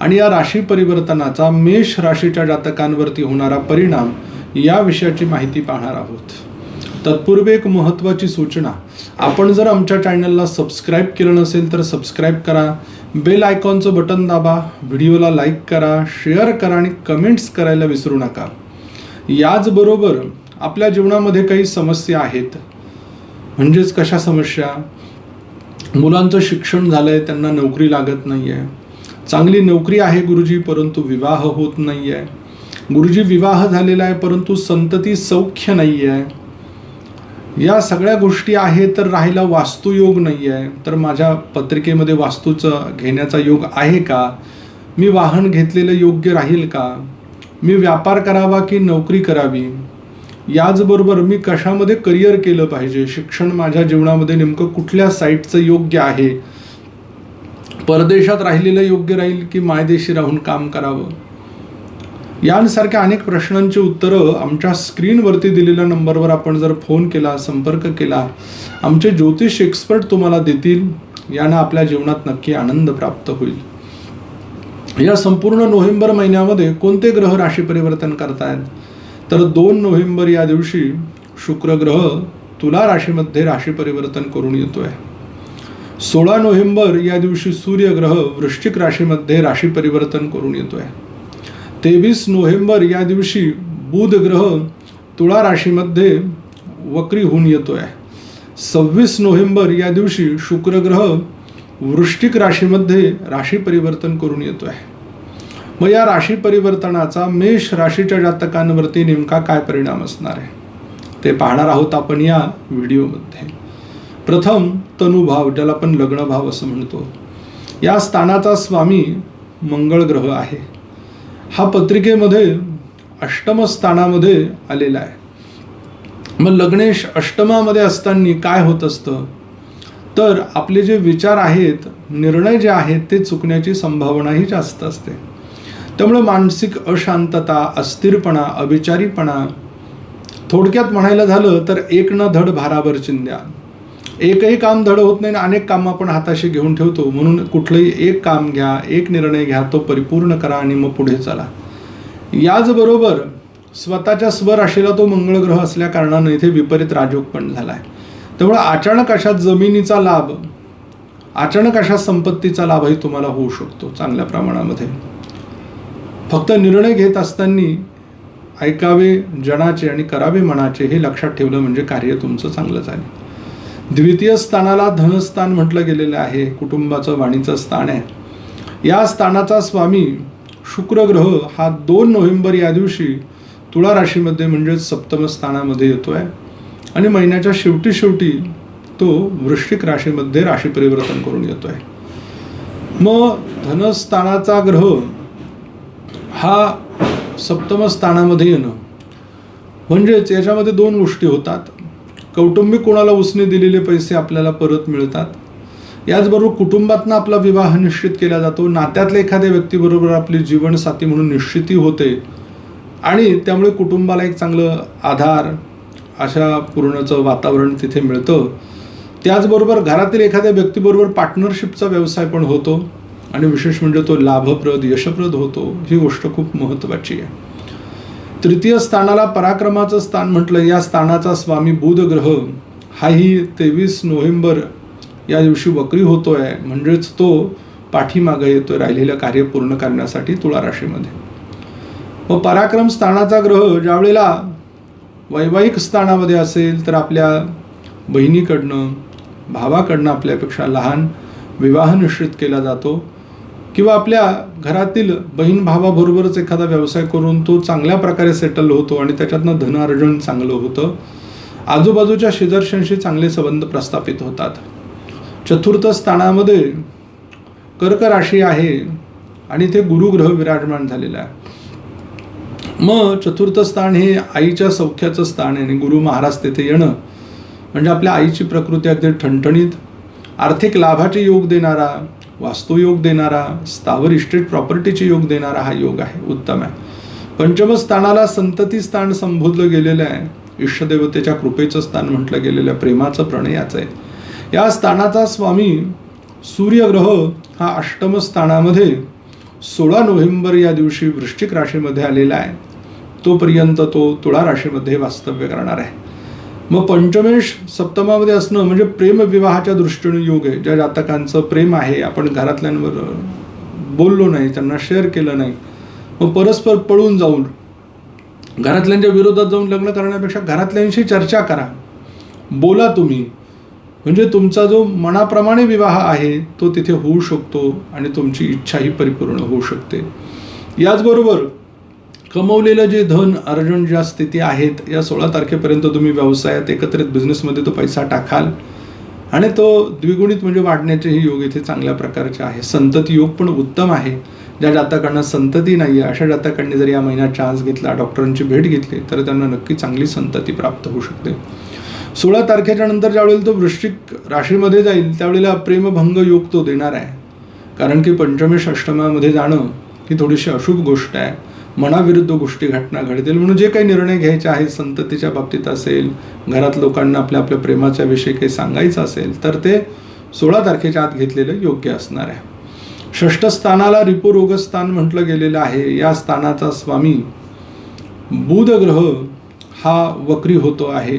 आणि या राशी परिवर्तनाचा मेष राशीच्या जातकांवरती होणारा परिणाम या विषयाची माहिती पाहणार आहोत. तत्पूर्वी एक महत्त्वाची सूचना. आपण जर आमच्या चॅनलला सबस्क्राईब केलं नसेल तर सबस्क्राईब करा. बेल आयकॉनचं बटन दाबा. व्हिडिओला लाईक करा. शेअर करा आणि कमेंट्स करायला विसरू नका. याचबरोबर आपल्या जीवनामध्ये काही समस्या आहेत. म्हणजेच कशा समस्या? मुलांचं शिक्षण झालं आहे त्यांना नोकरी लागत नाही आहे चांगली नोकरी आहे गुरुजी परंतु विवाह होत नाही आहे गुरुजी विवाह झालेला आहे परंतु संतती सौख्य नाही आहे या सगळ्या गोष्टी आहेत तर राहिला वास्तुयोग नाही आहे तर माझ्या पत्रिकेमध्ये वास्तूचं घेण्याचा योग आहे का? मी वाहन घेतलेलं योग्य राहील का? मी व्यापार करावा की नोकरी करावी? याचबरोबर मी कशामध्ये करिअर केलं पाहिजे? शिक्षण माझ्या जीवनामध्ये नेमकं कुठल्या साईटचं योग्य आहे? परदेशात राहिलेलं योग्य राहील की मायदेशी राहून काम करावं? यांसारख्या अनेक प्रश्नांची उत्तरं आमच्या स्क्रीनवरती दिलेल्या नंबरवर आपण जर फोन केला संपर्क केला आमचे ज्योतिष एक्सपर्ट तुम्हाला देतील यानं आपल्या जीवनात नक्की आनंद प्राप्त होईल. या संपूर्ण नोव्हेंबर महिन्यामध्ये कोणते ग्रह राशी परिवर्तन करतायत? तर दोन नोव्हेंबर या दिवशी शुक्र ग्रह तुला राशीमध्ये राशी परिवर्तन करून येतोय. सोळा नोव्हेंबर या दिवशी सूर्यग्रह वृश्चिक राशीमध्ये राशी परिवर्तन करून येतो आहे तेवीस नोव्हेंबर या दिवशी बुध ग्रह तुळा राशीमध्ये वक्री होऊन येतो आहे सव्वीस नोव्हेंबर या दिवशी शुक्रग्रह वृश्चिक राशीमध्ये राशी परिवर्तन करून येतो आहे मग या राशी परिवर्तनाचा मेष राशीच्या जातकांवरती नेमका काय परिणाम असणार आहे? ते पाहणार आहोत आपण या व्हिडिओमध्ये. प्रथम तनुभाव ज्याला आपण लग्नभाव असं म्हणतो. या स्थानाचा स्वामी मंगळ ग्रह आहे. हा पत्रिकेमध्ये अष्टम स्थानामध्ये आलेला आहे. मग लग्नेश अष्टमामध्ये असताना काय होत असतं? तर आपले जे विचार आहेत निर्णय जे आहेत ते चुकण्याची संभावनाही जास्त असते. त्यामुळे मानसिक अशांतता अस्थिरपणा अविचारीपणा थोडक्यात म्हणायला झालं तर एक न धड भाराभर चिंध्या. एकही काम धड होत नाही आणि अनेक काम आपण हाताशी घेऊन ठेवतो. म्हणून कुठलंही एक काम घ्या एक निर्णय घ्या तो परिपूर्ण करा आणि मग पुढे चला. याचबरोबर स्वतःच्या स्वराशीला तो मंगळ ग्रह असल्या कारणानं इथे विपरीत राजयोग पण झाला आहे त्यामुळे अचानक अशा जमिनीचा लाभ अचानक अशा संपत्तीचा लाभही तुम्हाला होऊ शकतो चांगल्या प्रमाणामध्ये. फक्त निर्णय घेत असताना ऐकावे जनाचे आणि करावे मनाचे हे लक्षात ठेवलं म्हणजे कार्य तुमचं चांगलं झालं. द्वितीय स्थानाला धनस्थान म्हटलं गेलेलं आहे. कुटुंबाचं वाणीचं स्थान आहे. या स्थानाचा स्वामी शुक्र ग्रह हा दोन नोव्हेंबर या दिवशी तुळा राशीमध्ये म्हणजेच सप्तम स्थानामध्ये आहे आणि महिन्याच्या शेवटी शेवटी तो वृश्चिक राशीमध्ये राशी परिवर्तन करून येतोय. मग धनस्थानाचा ग्रह हा सप्तम स्थानामध्ये येणं म्हणजेच याच्यामध्ये दोन गोष्टी होतात. कौटुंबिक कोणाला उसने दिलेले पैसे आपल्याला परत मिळतात? याचबरोबर कुटुंबातनं आपला विवाह निश्चित केला जातो. नात्यातल्या एखाद्या व्यक्तीबरोबर आपली जीवनसाथी म्हणून निश्चिती होते. आणि त्यामुळे कुटुंबाला एक चांगलं आधार अशा पूर्णचं वातावरण तिथे मिळतं. त्याचबरोबर घरातील एखाद्या व्यक्तीबरोबर पार्टनरशिपचा व्यवसाय पण होतो. आणि विशेष म्हणजे तो लाभप्रद यशप्रद होतो. ही गोष्ट खूप महत्त्वाची आहे. तृतीय स्थानाला पराक्रमाचं स्थान म्हटलं. या स्थानाचा स्वामी बुध ग्रह हाही तेवीस नोव्हेंबर या दिवशी वक्री होतोय. म्हणजेच तो पाठीमागं येतोय राहिलेलं कार्य पूर्ण करण्यासाठी तुळा राशीमध्ये व पराक्रम स्थानाचा ग्रह ज्यावेळेला वैवाहिक स्थानामध्ये असेल तर आपल्या बहिणीकडनं भावाकडनं आपल्यापेक्षा लहान विवाह निश्चित केला जातो. किंवा आपल्या घरातील बहीण भावाबरोबरच एखादा व्यवसाय करून तो चांगल्या प्रकारे सेटल होतो आणि त्याच्यातनं धनार्जन चांगलं होतं. आजूबाजूच्या शेजारशांशी चांगले संबंध प्रस्थापित होतात. चतुर्थ स्थानामध्ये कर्क राशी आहे आणि ते गुरुग्रह विराजमान झालेला आहे. मग चतुर्थ स्थान हे आईच्या सौख्याचं स्थान आहे आणि गुरु महाराज तेथे येणं म्हणजे आपल्या आईची प्रकृती अगदी ठणठणीत आर्थिक लाभाचे योग देणारा वास्तुयोग देणारा स्थावर इस्टेट प्रॉपर्टीचे योग देणारा हा योग आहे उत्तम आहे. पंचमस्थानाला संतती स्थान संबोधलं गेलेलं आहे. इष्टदेवतेच्या कृपेचं स्थान म्हटलं गेलेलं आहे. प्रेमाचं प्रणयाचं आहे. या स्थानाचा स्वामी सूर्यग्रह हा अष्टम स्थानामध्ये सोळा नोव्हेंबर या दिवशी वृश्चिक राशीमध्ये आलेला आहे. तोपर्यंत तो तुळा राशीमध्ये वास्तव्य करणार आहे. मग पंचमेश सप्तमामध्ये असणं म्हणजे प्रेमविवाहाच्या दृष्टीने योग आहे. ज्या जातकांचं प्रेम आहे आपण घरातल्यांवर बोललो नाही त्यांना शेअर केलं नाही मग परस्पर पळून जाऊन घरातल्यांच्या विरोधात जाऊन लग्न करण्यापेक्षा घरातल्यांशी चर्चा करा. बोला तुम्ही. म्हणजे तुमचा जो मनाप्रमाणे विवाह आहे तो तिथे होऊ शकतो आणि तुमची इच्छाही परिपूर्ण होऊ शकते. याचबरोबर कमवलेलं जे धन अर्जंट ज्या स्थिती आहेत या सोळा तारखेपर्यंत तुम्ही व्यवसायात एकत्रित बिझनेसमध्ये तो पैसा टाकाल. आणि तो द्विगुणित म्हणजे वाढण्याचेही योग इथे चांगल्या प्रकारचे आहे. संतती योग पण उत्तम आहे. ज्या जातकांना संतती नाही आहे अशा जातकांनी जर या महिन्यात चान्स घेतला डॉक्टरांची भेट घेतली तर त्यांना नक्की चांगली संतती प्राप्त होऊ शकते. सोळा तारखेच्या नंतर ज्यावेळेला तो वृश्चिक राशीमध्ये जाईल त्यावेळेला प्रेमभंग योग तो देणार आहे. कारण की पंचमेश अष्टमामध्ये जाणं ही थोडीशी अशुभ गोष्ट आहे. मनाविरुद्ध गोष्टी घटना घडतील म्हणून जे काही निर्णय घ्यायचे आहेत संततीच्या बाबतीत असेल घरात लोकांना आपल्या आपल्या प्रेमाच्या विषयी काही सांगायचं असेल तर ते सोळा तारखेच्या आत घेतलेलं योग्य असणार आहे. षष्ठ स्थानाला रिपोरोग स्थान म्हटलं गेलेलं आहे. या स्थानाचा स्वामी बुध ग्रह हा वक्री होतो आहे.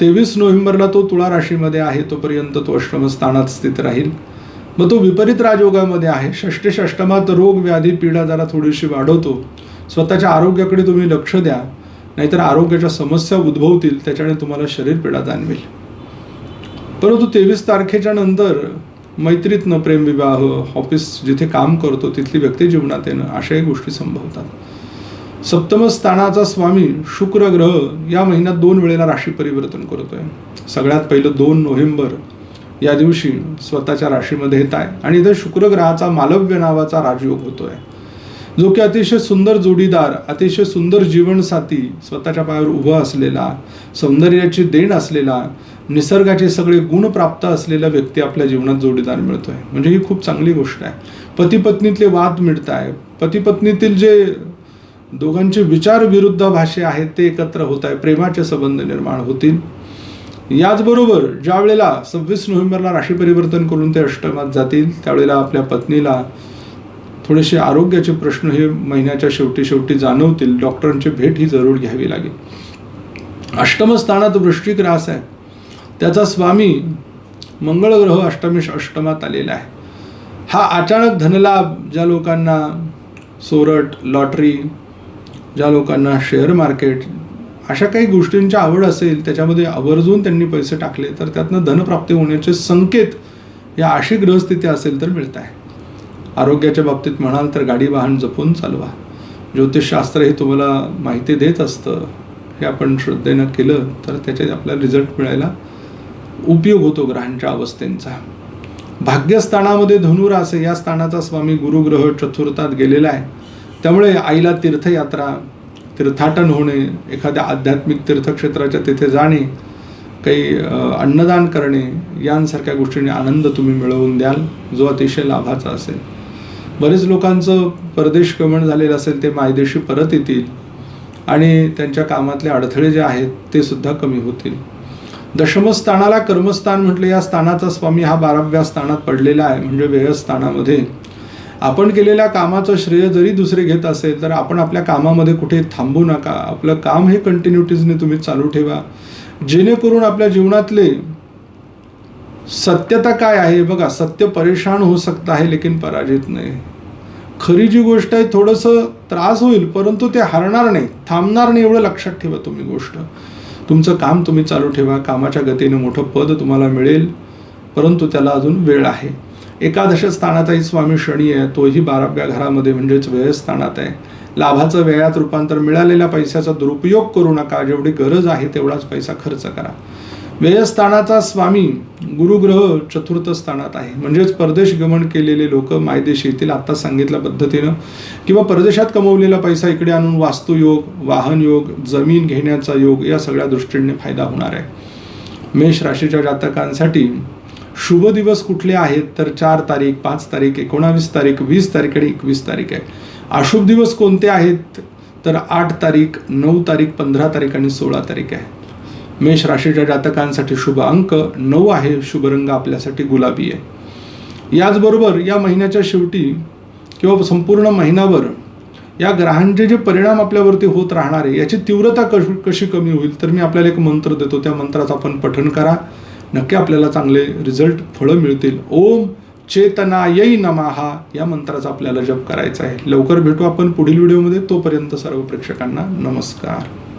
तेवीस नोव्हेंबरला तो तुळा राशीमध्ये आहे तोपर्यंत तो अष्टम स्थानात स्थित राहील. मग तो विपरीत राजयोगामध्ये आहे. षष्टी षष्टमात रोग व्याधी पीडा जरा थोडीशी वाढवतो. स्वतःच्या आरोग्याकडे तुम्ही लक्ष द्या. नाहीतर आरोग्याच्या समस्या उद्भवतील. त्याच्याने तुम्हाला शरीर पीडा जाणवेल. परंतु तेवीस तारखेच्या नंतर मैत्रीतनं प्रेमविवाह ऑफिस जिथे काम करतो तिथली व्यक्ती जीवनात येणं अशाही गोष्टी संभवतात. सप्तम स्थानाचा स्वामी शुक्र ग्रह या महिन्यात दोन वेळेला राशी परिवर्तन करतोय. सगळ्यात पहिलं दोन नोव्हेंबर या दिवशी स्वतःच्या राशीमध्ये येत आहे. आणि इथे शुक्रग्रहाचा मालव्य नावाचा राजयोग होतोय. जो की अतिशय सुंदर जोडीदार अतिशय सुंदर जीवनसाथी स्वतःच्या पायावर उभा असलेला सौंदर्याची देण असलेला निसर्गाचे सगळे गुण प्राप्त असलेला व्यक्ती आपल्या जीवनात जोडीदार मिळतोय. म्हणजे ही खूप चांगली गोष्ट आहे. पती पत्नीतले वाद मिळत आहे पती पत्नीतील जे दोघांचे विचार विरुद्ध भाषे आहेत ते एकत्र होत आहे प्रेमाचे संबंध निर्माण होतील. याचबरोबर ज्या वेळेला सव्वीस नोव्हेंबरला राशी परिवर्तन करून ते अष्टमात जातील त्यावेळेला आपल्या पत्नीला थोडेसे आरोग्याचे प्रश्न हे महिन्याच्या शेवटी शेवटी जाणवतील. डॉक्टरांची भेट ही जरूर घ्यावी लागेल. अष्टम स्थानात वृश्चिक रास आहे. त्याचा स्वामी मंगळ ग्रह अष्टमेश अष्टमात आलेला आहे. हा अचानक धनलाभ ज्या लोकांना सोरट लॉटरी ज्या लोकांना शेअर मार्केट अशा काही गोष्टींची आवड असेल त्याच्यामध्ये आवर्जून त्यांनी पैसे टाकले तर त्यातनं धनप्राप्ती होण्याचे संकेत या अशी ग्रहस्थिती असेल तर मिळत आहे आरोग्याच्या बाबतीत म्हणाल तर गाडी वाहन जपून चालवा. ज्योतिषशास्त्र हे तुम्हाला माहिती देत असतं. हे आपण श्रद्धेनं केलं तर त्याच्यात आपला रिझल्ट मिळायला उपयोग होतो ग्रहांच्या अवस्थेंचा. भाग्यस्थानामध्ये धनुरास या स्थानाचा स्वामी गुरुग्रह चतुर्थात गेलेला आहे. त्यामुळे आईला तीर्थयात्रा तीर्थाटन होणे एखाद्या आध्यात्मिक तीर्थक्षेत्राच्या तिथे जाणे काही अन्नदान करणे यांसारख्या गोष्टींनी आनंद तुम्ही मिळवून द्याल जो अतिशय लाभाचा असेल. बरेच लोकांचं परदेश गमन झालेलं असेल ते मायदेशी परत येतील आणि त्यांच्या कामातले अडथळे जे आहेत ते सुद्धा कमी होतील. दशमस्थानाला कर्मस्थान म्हटले या स्थानाचा स्वामी हा बाराव्या स्थानात पडलेला आहे म्हणजे व्ययस्थानामध्ये. आपण केलेल्या कामाचं श्रेय जरी दुसरे घेत असेल तर आपण आपल्या कामामध्ये कुठे थांबू नका. आपलं काम हे कंटिन्युटीजने तुम्ही चालू ठेवा. जेणेकरून आपल्या जीवनातले सत्यता काय आहे बघा सत्य परेशान होऊ सकता आहे लेकिन पराजित नाही. खरी जी गोष्ट आहे थोडंसं त्रास होईल परंतु ते हरणार नाही थांबणार नाही एवढं लक्षात ठेवा तुम्ही गोष्ट. तुमचं काम तुम्ही चालू ठेवा. कामाच्या गतीने मोठं पद तुम्हाला मिळेल परंतु त्याला अजून वेळ आहे. एकादश स्थानाचाही स्वामी शनी आहे तोही बाराव्या घरामध्ये म्हणजेच व्ययस्थानात आहे. लाभाचं व्ययात रूपांतर मिळालेल्या पैशाचा दुरुपयोग करू नका जेवढी गरज आहे तेवढाच पैसा खर्च करा. व्ययस्थानाचा स्वामी गुरुग्रह चतुर्थ स्थानात आहे. म्हणजेच परदेश गमन केलेले लोक मायदेशी येतील आत्ता सांगितल्या पद्धतीनं. किंवा परदेशात कमवलेला पैसा इकडे आणून वास्तुयोग वाहन योग जमीन घेण्याचा योग या सगळ्या दृष्टीने फायदा होणार आहे. मेष राशीच्या जातकांसाठी शुभ दिवस कुठले आहेत? तर चार तारीख पाच तारीख एकोणावीस तारीख वीस तारीख आणि एकवीस तारीख आहे. अशुभ दिवस कोणते आहेत? तर आठ तारीख नऊ तारीख पंधरा तारीख आणि सोळा तारीख आहे. मेष राशीच्या जातकांसाठी शुभ अंक नऊ आहे शुभ रंग आपल्यासाठी गुलाबी आहे. याचबरोबर या महिन्याच्या शेवटी किंवा संपूर्ण महिनाभर या ग्रहांचे जे परिणाम आपल्यावरती होत राहणार आहे याची तीव्रता कशी कमी होईल? तर मी आपल्याला एक मंत्र देतो. त्या मंत्राचं आपण पठण करा. नक्की आपल्याला चांगले रिझल्ट फळं मिळतील. ओम चेतनायै नमाहा या मंत्राचा आपल्याला जप करायचा आहे. लवकर भेटू आपण पुढील व्हिडिओमध्ये. तोपर्यंत सर्व प्रेक्षकांना नमस्कार.